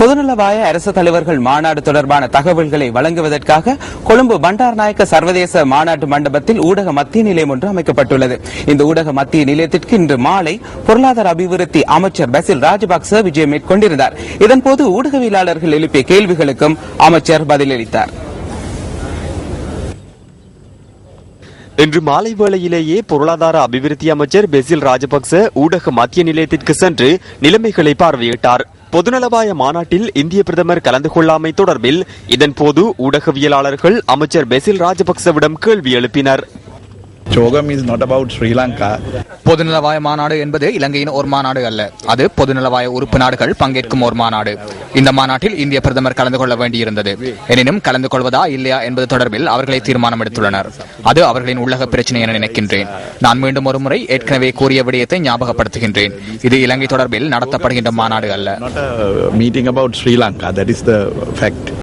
பொதுநலவாய அரசு தலைவர்கள் மாநாடு தொடர்பான தகவல்களை வழங்குவதற்காக கொழும்பு பண்டார்நாயக்க சர்வதேச மாநாட்டு மண்டபத்தில் ஊடக மத்திய நிலையம் ஒன்று அமைக்கப்பட்டுள்ளது. இந்த ஊடக மத்திய நிலையத்திற்கு இன்று மாலை பொருளாதார அபிவிருத்தி அமைச்சர் பசில் ராஜபக்ச விஜயம் மேற்கொண்டிருந்தார். இதன்போது ஊடகவியலாளர்கள் எழுப்பிய கேள்விகளுக்கும் அமைச்சர் பதிலளித்தார். இன்று மாலை வேளையிலேயே பொருளாதார அபிவிருத்தி அமைச்சர் பெசில் ராஜபக்ச ஊடக மத்திய நிலையத்திற்கு சென்று நிலைமைகளை பார்வையிட்டார். பொதுநலவாய மாநாட்டில் இந்திய பிரதமர் கலந்து கொள்ளாமை தொடர்பில் இதன்போது ஊடகவியலாளர்கள் அமைச்சர் பெசில் ராஜபக்சவிடம் கேள்வி எழுப்பினர். Is not about Sri Lanka. பொதுநலவாய மாநாடு என்பது இலங்கையின் ஒரு மாநாடு அல்ல. அது பொதுநலவாய உறுப்பு நாடுகள் பங்கேற்கும் ஒரு மாநாடு. இந்த மாநாட்டில் இந்திய பிரதமர் கலந்து கொள்ள வேண்டியிருந்தது. எனினும் கலந்து கொள்வதா இல்லையா என்பது தொடர்பில் அவர்களே தீர்மானம் எடுத்துள்ளனர். அது அவர்களின் உள்ளக பிரச்சனை என நினைக்கின்றேன். நான் மீண்டும் ஒருமுறை ஏற்கனவே கூறிய விடயத்தை ஞாபகப்படுத்துகின்றேன். இது இலங்கை தொடர்பில் நடத்தப்படுகின்ற மாநாடு அல்ல. Not a meeting about Sri Lanka. That is the fact.